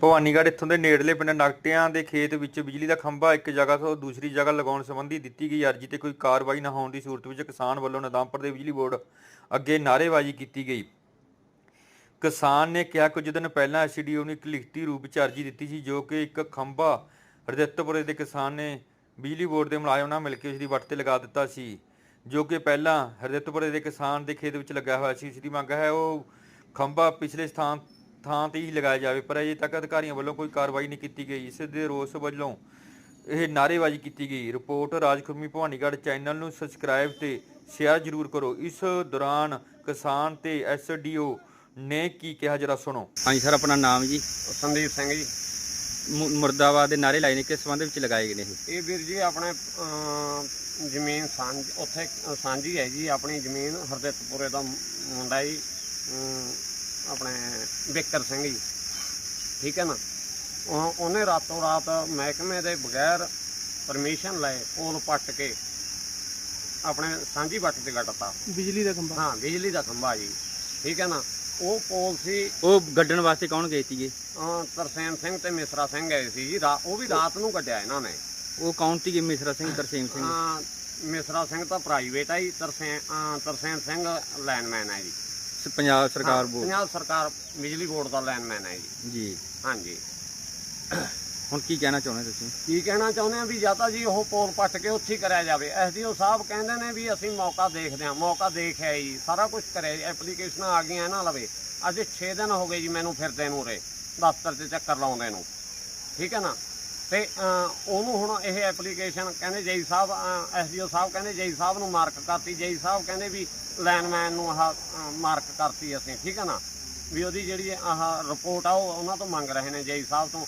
ਭਵਾਨੀਗੜ੍ਹ ਇੱਥੋਂ ਦੇ ਨੇੜਲੇ ਪਿੰਡ ਨਗਟਿਆਂ ਦੇ ਖੇਤ ਵਿੱਚ ਬਿਜਲੀ ਦਾ ਖੰਭਾ ਇੱਕ ਜਗ੍ਹਾ ਤੋਂ ਦੂਸਰੀ ਜਗ੍ਹਾ ਲਗਾਉਣ ਸੰਬੰਧੀ ਦਿੱਤੀ ਗਈ ਅਰਜ਼ੀ ਤੇ ਕੋਈ ਕਾਰਵਾਈ ਨਾ ਹੋਣ ਦੀ ਸੂਰਤ ਵਿੱਚ ਕਿਸਾਨ ਵੱਲੋਂ ਨਦਾਮਪੁਰ ਦੇ ਬਿਜਲੀ ਬੋਰਡ ਅੱਗੇ ਨਾਅਰੇਬਾਜ਼ੀ ਕੀਤੀ ਗਈ। ਕਿਸਾਨ ਨੇ ਕਿਹਾ, ਕੁਝ ਦਿਨ ਪਹਿਲਾਂ ਐਸਡੀਓ ਨੂੰ ਇੱਕ ਲਿਖਤੀ ਰੂਪ ਵਿੱਚ ਅਰਜ਼ੀ ਦਿੱਤੀ ਸੀ, ਜੋ ਕਿ ਇੱਕ ਖੰਭਾ ਹਰਦਿੱਤਪੁਰੇ ਦੇ ਕਿਸਾਨ ਨੇ ਬਿਜਲੀ ਬੋਰਡ ਦੇ ਮੁਲਾਜ਼ਮ ਨਾਲ ਮਿਲ ਕੇ ਉਸ ਦੀ ਵੱਟ ਤੇ ਲਗਾ ਦਿੱਤਾ ਸੀ, ਜੋ ਕਿ ਪਹਿਲਾਂ ਹਰਦਿੱਤਪੁਰੇ ਦੇ ਕਿਸਾਨ ਦੇ ਖੇਤ ਵਿੱਚ ਲੱਗਿਆ ਹੋਇਆ ਸੀ। ਇਸ ਦੀ ਮੰਗ ਹੈ, ਉਹ ਖੰਭਾ ਪਿਛਲੇ ਸਥਾਨ ਥਾਂ ਤੇ ਹੀ ਲਗਾਇਆ ਜਾਵੇ ਪਰ ਅਜੇ ਤੱਕ ਅਧਿਕਾਰੀਆਂ ਵੱਲੋਂ ਕੋਈ ਕਾਰਵਾਈ ਨਹੀਂ ਕੀਤੀ ਗਈ। ਇਸ ਦੇ ਰੋਸ ਵੱਲੋਂ ਇਹ ਨਾਅਰੇਬਾਜ਼ੀ ਕੀਤੀ ਗਈ। ਰਿਪੋਰਟ ਰਾਜਖੁਰਮੀ ਭਵਾਨੀਗੜ੍ਹ ਚੈਨਲ ਨੂੰ ਸਬਸਕ੍ਰਾਈਬ ਤੇ ਸ਼ੇਅਰ ਜ਼ਰੂਰ ਕਰੋ। ਇਸ ਦੌਰਾਨ ਕਿਸਾਨ ਤੇ ਐਸਡੀਓ ਨੇ ਕੀ ਕਿਹਾ ਜਰਾ ਸੁਣੋ। ਹਾਂਜੀ ਸਰ ਆਪਣਾ ਨਾਮ ਜੀ? ਸੰਦੀਪ ਸਿੰਘ ਜੀ। ਮੁ- ਮੁਰਦਾਬਾਦ ਦੇ ਨਾਰੇ ਲਾਏ ਨੇ ਕਿਸ ਸੰਬੰਧ ਵਿੱਚ ਲਗਾਏ ਗਏ ਨੇ ਇਹ? ਇਹ ਵੀਰ ਜੀ ਆਪਣੇ ਅਮ, ਜ਼ਮੀਨ ਸਾਂਝ ਉੱਥੇ ਸਾਂਝੀ ਹੈ ਜੀ ਆਪਣੀ ਜ਼ਮੀਨ ਹਰਦਿੱਤਪੁਰੇ ਦਾ ਮੁੰਡਾ ਜੀ ਅਮ, ਆਪਣੇ ਬਿੱਕਰ ਸਿੰਘ ਜੀ। ਠੀਕ ਹੈ ਨਾ? ਉਹ ਉਹਨੇ ਰਾਤੋਂ ਰਾਤ ਮਹਿਕਮੇ ਦੇ ਬਗੈਰ ਪਰਮਿਸ਼ਨ ਲਏ ਪੋਲ ਪੱਟ ਕੇ ਆਪਣੇ ਸਾਂਝੀ ਵੱਟ ਤੇ ਗੱਟਤਾ ਬਿਜਲੀ ਦਾ ਖੰਭਾ। ਹਾਂ ਬਿਜਲੀ ਦਾ ਖੰਭਾ ਜੀ। ਠੀਕ ਹੈ ਨਾ? ਉਹ ਪੋਲ ਸੀ। ਉਹ ਗੱਡਣ ਵਾਸਤੇ ਕੌਣ ਗਏ ਸੀਗੇ? ਅ, ਤਰਸੇਮ ਸਿੰਘ ਤੇ ਮਿਸਰਾ ਸਿੰਘ ਗਏ ਸੀ ਜੀ। ਰਾ- ਉਹ ਵੀ ਰਾਤ ਨੂੰ ਕੱਢਿਆ ਇਹਨਾਂ ਨੇ। ਉਹ ਕੌਣ ਸੀਗੇ? ਮਿਸਰਾ ਸਿੰਘ ਤਰਸੇਮ ਸਿੰਘ। ਅਹ ਮਿਸਰਾ ਸਿੰਘ ਤਾਂ ਪ੍ਰਾਈਵੇਟ ਹੈ ਜੀ। ਤਰਸੇਮ ਅਹ ਤਰਸੇਮ ਸਿੰਘ ਲਾਈਨਮੈਨ ਹੈ ਜੀ। ਸ- ਪੰਜਾਬ ਸਰਕਾਰ ਹਾਂ, ਬੋਰਡ ਪੰਜਾਬ ਸਰਕਾਰ ਬਿਜਲੀ ਬੋਰਡ ਦਾ ਲਾਈਨਮੈਨ ਹੈ ਜੀ। ਜੀ। ਹਾਂਜੀ। ਹੁਣ ਕੀ ਕਹਿਣਾ ਚਾਹੁੰਦੇ ਤੁਸੀਂ? ਕੀ ਕਹਿਣਾ ਚਾਹੁੰਦੇ ਆ ਵੀ ਜਾਂ ਤਾਂ ਜੀ ਉਹ ਪੋਲ ਪੱਟ ਕੇ ਉੱਥੇ ਹੀ ਕਰਿਆ ਜਾਵੇ। ਐਸਡੀਓ ਸਾਹਿਬ ਕਹਿੰਦੇ ਨੇ ਵੀ ਅਸੀਂ ਮੌਕਾ ਦੇਖਦੇ ਹਾਂ ਮੌਕਾ ਦੇਖਿਆ ਜੀ ਸਾਰਾ ਕੁਝ ਕਰਿਆ ਐਪਲੀਕੇਸ਼ਨਾਂ ਆ ਗਈਆਂ ਇਹਨਾਂ ਲਵੇ। ਅੱਜ 6 ਦਿਨ ਹੋ ਗਏ ਜੀ ਮੈਨੂੰ ਫਿਰਦੇ ਨੂੰ ਰੇ ਦਫ਼ਤਰ 'ਚ ਚੱਕਰ ਲਾਉਂਦੇ ਨੂੰ। ਠੀਕ ਹੈ ਨਾ? ਤੇ ਉਹਨੂੰ ਹੁਣ ਇਹ ਐਪਲੀਕੇਸ਼ਨ ਕਹਿੰਦੇ ਜੇਈ ਸਾਹਿਬ ਐਸਡੀਓ ਸਾਹਿਬ ਕਹਿੰਦੇ ਜੇਈ ਸਾਹਿਬ ਨੂੰ ਮਾਰਕ ਕਰਤੀ। ਜੇਈ ਸਾਹਿਬ ਕਹਿੰਦੇ ਵੀ ਲਾਈਨਮੈਨ ਨੂੰ ਆਹ ਮਾਰਕ ਕਰਤੀ ਅਸੀਂ ਠੀਕ ਹੈ ਨਾ? ਵੀ ਉਹਦੀ ਜਿਹੜੀ ਆਹ ਰਿਪੋਰਟ ਆ ਉਹ ਉਹਨਾਂ ਤੋਂ ਮੰਗ ਰਹੇ ਨੇ ਜੇਈ ਸਾਹਿਬ ਤੋਂ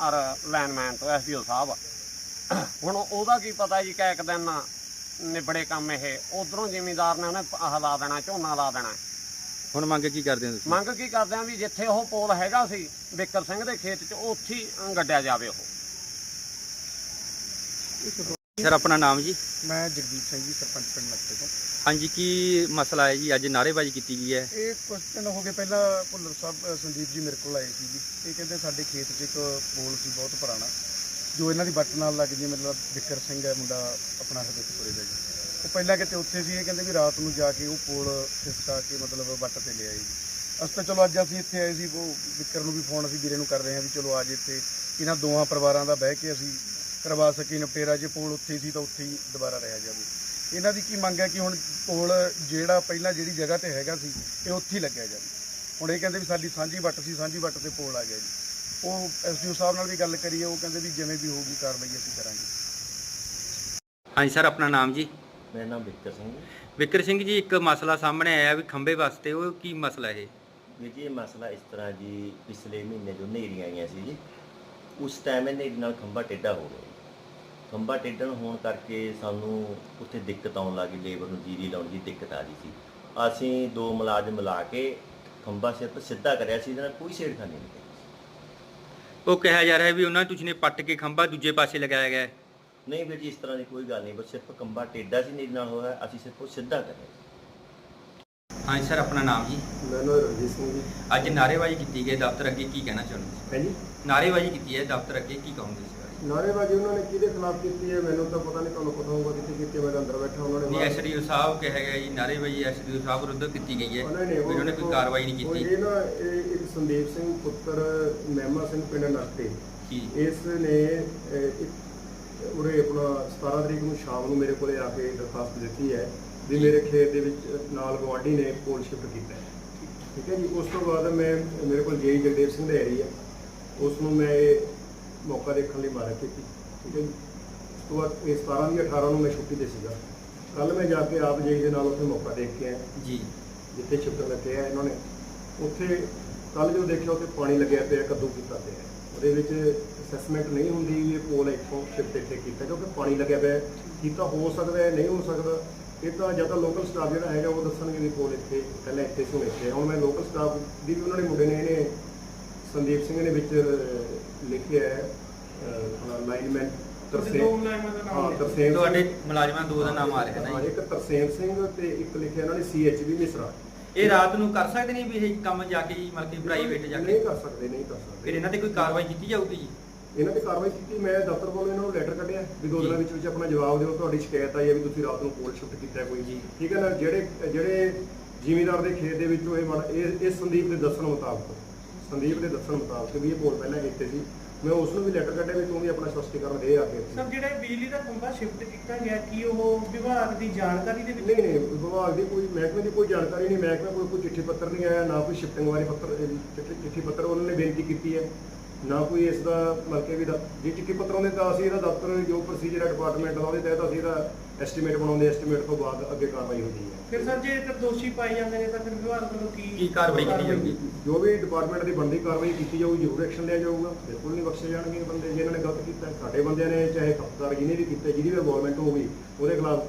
ਔਰ ਲਾਈਨਮੈਨ ਤੋਂ ਐਸਡੀਓ ਸਾਹਿਬ। ਹੁਣ ਉਹਦਾ ਕੀ ਪਤਾ ਜੀ ਕਿ ਇੱਕ ਦਿਨ ਨਿਬੜੇ ਕੰਮ ਇਹ ਉਧਰੋਂ ਜ਼ਿਮੀਂਦਾਰ ਨੇ ਉਹਨੇ ਆਹ ਲਾ ਦੇਣਾ ਝੋਨਾ ਲਾ ਦੇਣਾ। ਹੁਣ ਮੰਗ ਕੀ ਕਰਦੇ ਹੋ ਤੁਸੀਂ? ਮੰਗ ਕੀ ਕਰਦੇ ਆ ਵੀ ਜਿੱਥੇ ਉਹ ਪੋਲ ਹੈਗਾ ਸੀ ਬਿੱਕਰ ਸਿੰਘ ਦੇ ਖੇਤ 'ਚ ਉੱਥੇ ਗੱਡਿਆ ਜਾਵੇ ਉਹ। ਸਰ ਆਪਣਾ ਨਾਮ ਜੀ? ਮੈਂ ਜਗਦੀਪ ਸਿੰਘ ਜੀ ਸਰਪੰਚ ਪਿੰਡ ਨਕਤੇ ਤੋਂ। ਹਾਂਜੀ ਕੀ ਮਸਲਾ ਹੈ ਜੀ? ਅੱਜ ਨਾਅਰੇਬਾਜ਼ੀ ਕੀਤੀ ਗਈ ਹੈ। ਇਹ ਕੁਝ ਦਿਨ ਹੋ ਗਏ ਪਹਿਲਾਂ ਭੁੱਲਰ ਸਾਹਿਬ ਅ, ਸੰਦੀਪ ਜੀ ਮੇਰੇ ਕੋਲ ਆਏ ਸੀ ਜੀ। ਇਹ ਕਹਿੰਦੇ ਸਾਡੇ ਖੇਤ 'ਚ ਇੱਕ ਪੋਲ ਸੀ ਬਹੁਤ ਪੁਰਾਣਾ ਜੋ ਇਹਨਾਂ ਦੀ ਵੱਟ ਨਾਲ ਲੱਗ ਜੀ ਮਤਲਬ ਵਿਕਰ ਸਿੰਘ ਹੈ ਮੁੰਡਾ ਆਪਣਾ ਹਰਦਿੱਤਪੁਰੇ ਦਾ ਜੀ। ਉਹ ਪਹਿਲਾਂ ਕਿਤੇ ਉੱਥੇ ਸੀ ਇਹ ਕਹਿੰਦੇ ਵੀ ਰਾਤ ਨੂੰ ਜਾ ਕੇ ਉਹ ਪੋਲ ਖਿਸਕਾ ਕੇ ਮਤਲਬ ਵੱਟ ਤੇ ਲਿਆਏ ਜੀ। ਅਸੀਂ ਤਾਂ ਚਲੋ ਅੱਜ ਅਸੀਂ ਇੱਥੇ ਆਏ ਸੀ ਉਹ ਵਿਕਰ ਨੂੰ ਵੀ ਫੋਨ ਅਸੀਂ ਵੀਰੇ ਨੂੰ ਕਰ ਰਹੇ ਹਾਂ ਵੀ ਚਲੋ ਅੱਜ ਇੱਥੇ ਇਹਨਾਂ ਦੋਹਾਂ ਪਰਿਵਾਰਾਂ ਦਾ ਬਹਿ ਕੇ ਅਸੀਂ ਕਰਵਾ ਸਕੀ ਨਿਪਟੇਰਾ ਜੇ ਪੋਲ ਉੱਥੇ ਸੀ ਤਾਂ ਉੱਥੇ ਹੀ ਦੁਬਾਰਾ ਰਹਿ ਜਾਵੇ। ਇਹਨਾਂ ਦੀ ਕੀ ਮੰਗ ਹੈ ਕਿ ਹੁਣ ਪੋਲ ਜਿਹੜਾ ਪਹਿਲਾਂ ਜਿਹੜੀ ਜਗ੍ਹਾ ਤੇ ਹੈਗਾ ਸੀ ਇਹ ਉੱਥੇ ਹੀ ਲੱਗਿਆ ਜਾਵੇ। ਹੁਣ ਇਹ ਕਹਿੰਦੇ ਵੀ ਸਾਡੀ ਸਾਂਝੀ ਵੱਟ ਸੀ ਸਾਂਝੀ ਵੱਟ ਤੇ ਪੋਲ ਆ ਗਿਆ ਜੀ। ਉਹ ਐਸਡੀਓ ਸਾਹਿਬ ਨਾਲ ਵੀ ਗੱਲ ਕਰੀਏ ਉਹ ਕਹਿੰਦੇ ਵੀ ਜਿਵੇਂ ਵੀ ਹੋਊਗੀ ਕਾਰਵਾਈ ਅਸੀਂ ਕਰਾਂਗੇ। ਹਾਂਜੀ ਸਰ ਆਪਣਾ ਨਾਮ ਜੀ? ਮੇਰਾ ਨਾਮ ਵਿਕਰ ਸਿੰਘ ਹੈ। ਵਿਕਰ ਸਿੰਘ ਜੀ ਇੱਕ ਮਸਲਾ ਸਾਹਮਣੇ ਆਇਆ ਵੀ ਖੰਬੇ ਵਾਸਤੇ ਉਹ ਕੀ ਮਸਲਾ ਇਹ? ਵੀਰ ਜੀ ਇਹ ਮਸਲਾ ਇਸ ਤਰ੍ਹਾਂ ਜੀ ਪਿਛਲੇ ਮਹੀਨੇ ਜੋ ਹਨੇਰੀਆਂ ਆਈਆਂ ਸੀ ਜੀ ਉਸ ਟਾਈਮ ਇਹ ਹਨੇਰੀ ਨਾਲ ਖੰਭਾ ਟੇਢਾ ਹੋ ਗਿਆ ਖੰਭਾ ਟੇਢਣ ਹੋਣ ਕਰਕੇ ਸਾਨੂੰ ਉੱਥੇ ਦਿੱਕਤ ਆਉਣ ਲੱਗੀ ਲੇਬਰ ਨੂੰ ਜੀਰੀ ਲਾਉਣ ਦੀ ਦਿੱਕਤ ਆ ਰਹੀ ਸੀ। ਅਸੀਂ ਦੋ ਮੁਲਾਜ਼ਮ ਲਾ ਕੇ ਖੰਭਾ ਸਿਰਫ ਸਿੱਧਾ ਕਰਿਆ ਸੀ ਇਹਦੇ ਨਾਲ ਕੋਈ ਛੇੜਖਾਨੀ ਨਹੀਂ ਕੀਤੀ। ਉਹ ਕਿਹਾ ਜਾ ਰਿਹਾ ਵੀ ਉਹਨਾਂ ਤੁਸੀਂ ਨੇ ਪੱਟ ਕੇ ਖੰਭਾ ਦੂਜੇ ਪਾਸੇ ਲਗਾਇਆ ਗਿਆ ਹੈ। ਨਹੀਂ ਵੀਰ ਜੀ ਇਸ ਤਰ੍ਹਾਂ ਦੀ ਕੋਈ ਗੱਲ ਨਹੀਂ ਬਸ ਸਿਰਫ ਖੰਭਾ ਟੇਢਾ ਸੀ ਹਨੇਰੀ ਨਾਲ ਹੋਇਆ ਅਸੀਂ ਸਿਰਫ ਉਹ ਸਿੱਧਾ ਕਰਿਆ ਹਾਂਜੀ ਸਰ ਆਪਣਾ ਨਾਮ ਜੀ? ਮੈਨੂੰ ਰਣਜੀਤ ਸਿੰਘ ਜੀ। ਅੱਜ ਨਾਅਰੇਬਾਜ਼ੀ ਕੀਤੀ ਗਈ ਦਫ਼ਤਰ ਅੱਗੇ ਕੀ ਕਹਿਣਾ ਚਾਹੁੰਦੇ ਹੈ? ਜੀ? ਸੀ ਨਾਅਰੇਬਾਜ਼ੀ ਕੀਤੀ ਹੈ ਦਫ਼ਤਰ ਅੱਗੇ ਕੀ ਕਹੋਗੇ? ਇਸ ਬਾਰੇ ਨਾਅਰੇਬਾਜ਼ੀ ਉਹਨਾਂ ਨੇ ਕਿਹਦੇ ਖਿਲਾਫ ਕੀਤੀ ਹੈ? ਮੈਨੂੰ ਤਾਂ ਪਤਾ ਨਹੀਂ ਤੁਹਾਨੂੰ ਪਤਾ ਹੋਊਗਾ ਕਿੱਥੇ ਕੀਤੀ ਹੈ, ਮੈਂ ਤਾਂ ਅੰਦਰ ਬੈਠਾ ਉਹਨਾਂ ਨੇ ਨਹੀਂ ਬਾਹਰ- ਐਸਡੀਓ ਸਾਹਿਬ ਕਿਹਾ ਗਿਆ ਜੀ ਨਾਅਰੇਬਾਜ਼ੀ ਐਸਡੀਓ ਸਾਹਿਬ ਵਿਰੁੱਧ ਕੀਤੀ ਗਈ ਹੈ। ਉਹਨਾਂ ਨੇ ਵੀ ਉਹਨਾਂ ਨੇ ਕੋਈ ਕਾਰਵਾਈ ਨਹੀਂ ਉਹ ਕੀਤੀ। ਇਹ ਨਾ ਇਹ ਇੱਕ ਸੰਦੀਪ ਸਿੰਘ ਪੁੱਤਰ ਮਹਿਮਾ ਸਿੰਘ ਪਿੰਡ ਨਰਤੇ ਜੀ। ਇਸ ਨੇ ਅਹ, ਇੱਕ ਉਰੇ ਆਪਣਾ 17 ਤਰੀਕ ਨੂੰ ਸ਼ਾਮ ਨੂੰ ਮੇਰੇ ਕੋਲੇ ਆ ਕੇ ਦਰਖਾਸਤ ਦਿੱਤੀ ਹੈ ਵੀ ਮੇਰੇ ਖੇਤ ਦੇ ਵਿੱਚ ਨਾਲ ਗਵਾਂਢੀ ਨੇ ਪੋਲ ਸ਼ਿਫਟ ਕੀਤਾ ਹੈ। ਠੀਕ ਹੈ ਜੀ? ਉਸ ਤੋਂ ਬਾਅਦ ਮੈਂ ਮੇਰੇ ਕੋਲ ਜੇਈ ਜਗਦੇਵ ਸਿੰਘ ਦਾ ਏਰੀਆ ਉਸ ਨੂੰ ਮੈਂ ਇਹ ਮੌਕਾ ਦੇਖਣ ਲਈ ਮਾਰਕ ਕੀਤੀ ਠੀਕ ਹੈ ਜੀ। ਉਸ ਤੋਂ ਬਾਅਦ ਇਹ 17 ਦੀ 18 ਨੂੰ ਮੈਂ ਛੁੱਟੀ ਤੇ ਸੀਗਾ। ਕੱਲ ਮੈਂ ਜਾ ਕੇ ਆਪ ਜੇਈ ਦੇ ਨਾਲ ਉੱਥੇ ਮੌਕਾ ਦੇਖ ਕੇ ਆਇਆ। ਜੀ। ਜਿੱਥੇ ਛਿਪਣ ਲੱਗੇ ਆ ਇਹਨਾਂ ਨੇ। ਉੱਥੇ ਕੱਲ ਜੋ ਦੇਖਿਆ ਉੱਥੇ ਪਾਣੀ ਲੱਗਿਆ ਪਿਆ ਕੱਦੂ ਕੀਤਾ ਪਿਆ। ਉਹਦੇ ਵਿੱਚ ਅਸੈਸਮੈਂਟ ਨਹੀਂ ਹੁੰਦੀ ਵੀ ਇਹ ਪੋਲ ਇੱਥੋਂ ਸ਼ਿਫਟ ਇੱਥੇ ਕੀਤਾ ਕਿਉਂਕਿ ਪਾਣੀ ਲੱਗਿਆ ਪਿਆ। ਕੀਤਾ ਹੋ ਸਕਦਾ ਹੈ ਨਹੀਂ ਹੋ ਸਕਦਾ। ਇਹ ਤਾਂ ਜਾਂ ਤਾਂ ਲੋਕਲ ਸਟਾਫ ਜਿਹੜਾ ਹੈਗਾ ਉਹ ਦੱਸਣਗੇ ਵੀ ਪੋਲ ਇੱਥੇ ਪਹਿਲਾਂ ਇੱਥੇ ਸੀ ਹੁਣ ਇੱਥੇ ਹੁਣ ਮੈਂ ਲੋਕਲ ਸਟਾਫ ਦੀ ਵੀ ਉਹਨਾਂ ਨੇ ਮੁੰਡੇ ਨੇ ਇਹਨੇ ਸੰਦੀਪ ਸਿੰਘ ਨੇ ਵਿੱਚ ਲਿਖਿਆ ਹੈ ਲਾਈਨਮੈਨ ਤਰਸੇਮ ਹਾਂ ਤਰਸੇਮ ਤੁਹਾਡੇ ਮੁਲਾਜ਼ਮਾਂ ਦੋ ਦਾ ਨਾਮ ਆ ਰਿਹਾ ਹਾਂ, ਨਾ ਜੀ। ਇੱਕ ਤਰਸੇਮ ਸਿੰਘ ਤੇ ਇੱਕ ਲਿਖਿਆ ਇਹਨਾਂ ਨੇ ਸੀਐਚਬੀ ਮਿਸਰਾ। ਇਹ ਰਾਤ ਨੂੰ ਕਰ ਸਕਦੇ ਨਹੀਂ ਵੀ ਇਹ ਕੰਮ ਜਾ ਕੇ ਮਤਲਬ ਕਿ ਪ੍ਰਾਈਵੇਟ ਜਾ ਨਹੀਂ ਕੇ ਕਰ ਸਕਦੇ ਨਹੀਂ ਕਰ ਫਿਰ ਸਕਦੇ ਇਹਨਾਂ ਤੇ ਕੋਈ ਕਾਰਵਾਈ ਕੀਤੀ ਜਾਊਗੀ ਜੀ? ਇਹਨਾਂ ਤੇ ਕਾਰਵਾਈ ਕੀਤੀ ਮੈਂ ਦਫ਼ਤਰ ਵੱਲੋਂ ਇਹਨਾਂ ਨੂੰ ਲੈਟਰ ਕੱਢਿਆ ਵੀ ਦੋ ਦਿਨਾਂ ਵਿੱਚ ਵਿੱਚ ਆਪਣਾ ਜਵਾਬ ਦਿਓ ਤੁਹਾਡੀ ਸ਼ਿਕਾਇਤ ਆਈ ਹੈ ਵੀ ਤੁਸੀਂ ਰਾਤ ਨੂੰ ਪੋਲ ਸ਼ਿਫਟ ਕੀਤਾ ਹੈ ਕੋਈ। ਜੀ। ਠੀਕ ਹੈ ਨਾ ਜਿਹੜੇ ਜਿਹੜੇ ਜ਼ਿਮੀਦਾਰ ਦੇ ਖੇਤ ਦੇ ਵਿੱਚੋਂ ਇਹ ਮਾੜਾ- ਇਹ ਇਹ ਸੰਦੀਪ ਦੇ ਦੱਸਣ ਮੁਤਾਬਕ। ਸੰਦੀਪ ਦੇ ਦੱਸਣ ਮੁਤਾਬਕ ਵੀ ਇਹ ਪੋਲ ਪਹਿਲਾਂ ਇੱਥੇ ਸੀ। ਮੈਂ ਉਸ ਨੂੰ ਵੀ ਲੈਟਰ ਕੱਢਿਆ ਵੀ ਤੂੰ ਵੀ ਆਪਣਾ ਸਪਸ਼ਟੀਕਰਨ ਦੇ ਆ ਕੇ। ਸਰ ਜਿਹੜਾ ਇਹ ਬਿਜਲੀ ਦਾ ਖੰਭਾ ਸ਼ਿਫਟ ਕੀਤਾ ਗਿਆ ਕੀ ਉਹ ਵਿਭਾਗ ਦੀ ਜਾਣਕਾਰੀ ਦੇ ਵਿੱਚ? ਨਹੀਂ ਨਹੀਂ ਵਿਭਾਗ ਦੀ ਕੋਈ ਮਹਿਕਮੇ ਦੀ ਕੋਈ ਜਾਣਕਾਰੀ ਨਹੀਂ ਮਹਿਕਮੇ ਕੋਲ ਕੋਈ ਚਿੱਠੀ ਪੱਤਰ ਨਹੀਂ ਆਇਆ ਨਾ ਕੋਈ ਸ਼ਿਫਟਿੰਗ ਵਾਲੀ ਪੱਤਰ ਚਿੱਠੀ ਪੱਤਰ ਉਹਨਾਂ ਨੇ ਬੇਨਤੀ ਕੀਤੀ ਹੈ। ਨਾ ਕੋਈ ਇਸ ਦਾ ਮਲਕੇ ਵੀ ਦਾ ਜੇ ਚਿੱਠੀ ਪੱਤਰ ਆਉਂਦੇ ਤਾਂ ਅਸੀਂ ਇਹਦਾ ਦਫ਼ਤਰ ਜੋ ਪ੍ਰੋਸੀਜਰ ਹੈ ਡਿਪਾਰਟਮੈਂਟ ਦਾ ਉਹਦੇ ਤਹਿਤ ਅਸੀਂ ਇਹਦਾ ਐਸਟੀਮੇਟ ਬਣਾਉਂਦੇ ਐਸਟੀਮੇਟ ਤੋਂ ਬਾਅਦ ਅੱਗੇ ਕਾਰਵਾਈ ਹੁੰਦੀ ਹੈ। ਫਿਰ ਸਰ ਜੇ ਇੱਕ ਦੋਸ਼ੀ ਪਾਏ ਜਾਂਦੇ ਨੇ ਤਾਂ ਫਿਰ ਵਿਭਾਗ ਵੱਲੋਂ ਕੀ ਕੀ ਕਾਰਵਾਈ ਕੀਤੀ ਜਾਊਗੀ? ਜੋ ਵੀ ਡਿਪਾਰਟਮੈਂਟ ਦੀ ਬਣਦੀ ਕਾਰਵਾਈ ਕੀਤੀ ਜਾਊਗੀ ਜ਼ਰੂਰ ਐਕਸ਼ਨ ਲਿਆ ਜਾਊਗਾ। ਬਿਲਕੁਲ ਨਹੀਂ ਬਖਸ਼ੇ ਜਾਣਗੇ ਬੰਦੇ ਜਿਨ੍ਹਾਂ ਨੇ ਗਲਤ ਕੀਤਾ। ਸਾਡੇ ਬੰਦਿਆਂ ਨੇ ਚਾਹੇ ਖਪਤਕਾਰ ਜਿਹਨੇ ਵੀ ਕੀਤਾ ਜਿਹਦੀ ਵੀ ਇਨਵੋਲਵਮੈਂਟ ਹੋਊਗੀ ਉਹਦੇ ਖਿਲਾਫ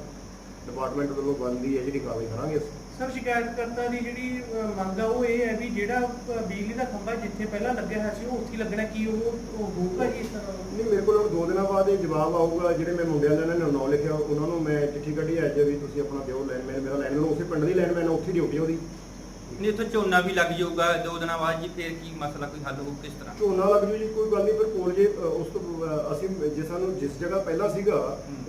ਡਿਪਾਰਟਮੈਂਟ ਵੱਲੋਂ ਬਣਦੀ ਹੈ ਜਿਹੜੀ ਕਾਰਵਾਈ ਕਰਾਂਗੇ ਅਸੀਂ। ਸਰ ਸ਼ਿਕਾਇਤਕਰਤਾ ਦੀ ਜਿਹੜੀ ਮੰਗ ਆ, ਉਹ ਇਹ ਹੈ ਵੀ ਜਿਹੜਾ ਬਿਜਲੀ ਦਾ ਖੰਭਾ ਜਿੱਥੇ ਪਹਿਲਾਂ ਲੱਗਿਆ ਹੋਇਆ ਸੀ, ਉਹ ਉੱਥੇ ਲੱਗਣਾ ਕੀ, ਉਹ ਉਹ ਹੋਊਗਾ ਜੀ ਇਸ ਤਰ੍ਹਾਂ? ਨਹੀਂ, ਮੇਰੇ ਕੋਲ ਦੋ ਦਿਨਾਂ ਬਾਅਦ ਇਹ ਜਵਾਬ ਆਊਗਾ, ਜਿਹੜੇ ਮੈਂ ਮੁੰਡਿਆਂ ਦਾ ਇਹਨਾਂ ਨੇ ਨਾਂ ਲਿਖਿਆ, ਉਹਨਾਂ ਨੂੰ ਮੈਂ ਚਿੱਠੀ ਕੱਢੀ, ਅੱਜ ਵੀ ਤੁਸੀਂ ਆਪਣਾ ਦਿਓ ਲਾਈਨਮੈਨ ਮੇਰਾ ਲਾਈਨਮੈਨ ਉਸੇ ਪਿੰਡ ਦੀ ਲਾਈਨਮੈਨ ਉੱਥੇ ਡਿਊਟੀ ਉਹਦੀ। ਨਹੀਂ ਇੱਥੇ ਝੋਨਾ ਵੀ ਲੱਗ ਜਾਊਗਾ ਦੋ ਦਿਨਾਂ ਬਾਅਦ ਜੀ ਫਿਰ ਕੀ ਮਸਲਾ ਕੋਈ ਹੱਲ ਹੋਊ ਕਿਸ ਤਰ੍ਹਾਂ? ਝੋਨਾ ਲੱਗ ਜੂ ਜੀ ਕੋਈ ਗੱਲ ਨਹੀਂ ਪਰ ਕੋਲ ਜੇ ਅ, ਉਸ ਤੋਂ ਅ, ਅਸੀਂ ਜੇ ਸਾਨੂੰ ਜਿਸ ਜਗ੍ਹਾ ਪਹਿਲਾਂ ਸੀਗਾ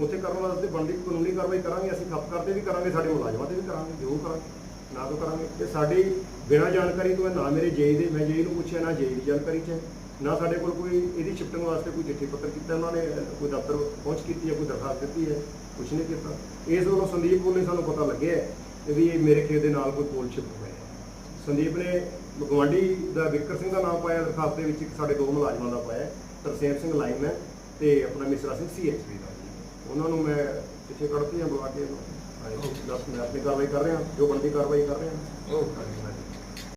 ਉੱਥੇ ਕਰਨ ਵਾਸਤੇ ਬਣਦੀ ਕਾਨੂੰਨੀ ਕਾਰਵਾਈ ਕਰਾਂਗੇ ਅਸੀਂ ਖਪ ਕਰਦੇ ਵੀ ਕਰਾਂਗੇ ਸਾਡੇ ਮੁਲਾਜ਼ਮਾਂ ਤੇ ਵੀ ਕਰਾਂਗੇ ਜ਼ਰੂਰ ਕਰਾਂਗੇ ਨਾ ਤੋਂ ਕਰਾਂਗੇ। ਤੇ ਸਾਡੀ ਬਿਨਾਂ ਜਾਣਕਾਰੀ ਤੋਂ ਇਹ ਨਾ ਮੇਰੇ ਜੇਈ ਦੇ ਮੈਂ ਜੇਈ ਨੂੰ ਪੁੱਛਿਆ ਨਾ ਜੇਈ ਦੀ ਜਾਣਕਾਰੀ ਚ ਹੈ, ਨਾ ਸਾਡੇ ਕੋਲ ਕੋਈ ਇਹਦੀ ਸ਼ਿਫਟਿੰਗ ਵਾਸਤੇ ਕੋਈ ਚਿੱਠੀ ਪੱਤਰ ਕੀਤਾ ਉਹਨਾਂ ਨੇ ਅ, ਕੋਈ ਦਫ਼ਤਰ ਪਹੁੰਚ ਕੀਤੀ ਹੈ ਕੋਈ ਦਰਖਾਸਤ ਦਿੱਤੀ ਹੈ ਕੁਛ ਨਹੀਂ ਕੀਤਾ। ਇਸ ਵੱਲੋਂ ਸੰਦੀਪ ਕੋਲ ਨੇ ਸਾਨੂੰ ਪਤਾ ਲੱਗਿਆ ਹੈ ਵੀ ਇਹ ਮੇਰੇ ਖੇਤ ਦੇ ਨਾਲ ਕੋਈ ਪੋਲ ਸ਼ਿਫਟ ਹੋਇਆ ਸੰਦੀਪ ਨੇ ਗਵਾਂਡੀ ਦਾ ਵਿਕਰ ਸਿੰਘ ਦਾ ਨਾਮ ਪਾਇਆ, ਦਰਖਾਸਤ ਦੇ ਵਿੱਚ ਇੱਕ ਸਾਡੇ ਦੋ ਮੁਲਾਜ਼ਮਾਂ ਦਾ ਪਾਇਆ, ਤਰਸੇਮ ਸਿੰਘ ਲਾਈਨਮੈਨ ਤੇ ਆਪਣਾ ਮਿਸਰਾ ਸਿੰਘ ਸੀਐਚਪੀ ਦਾ। ਉਹਨਾਂ ਨੂੰ ਮੈਂ ਪਿੱਛੇ ਕੱਢਤੀ ਆ ਬੁਲਾ ਕੇ ਇਹਨੂੰ ਦੱਸ, ਮੈਂ ਆਪਣੀ ਕਾਰਵਾਈ ਕਰ ਰਿਹਾ, ਜੋ ਬਣਦੀ ਕਾਰਵਾਈ ਕਰ ਰਿਹਾ। ਉਹ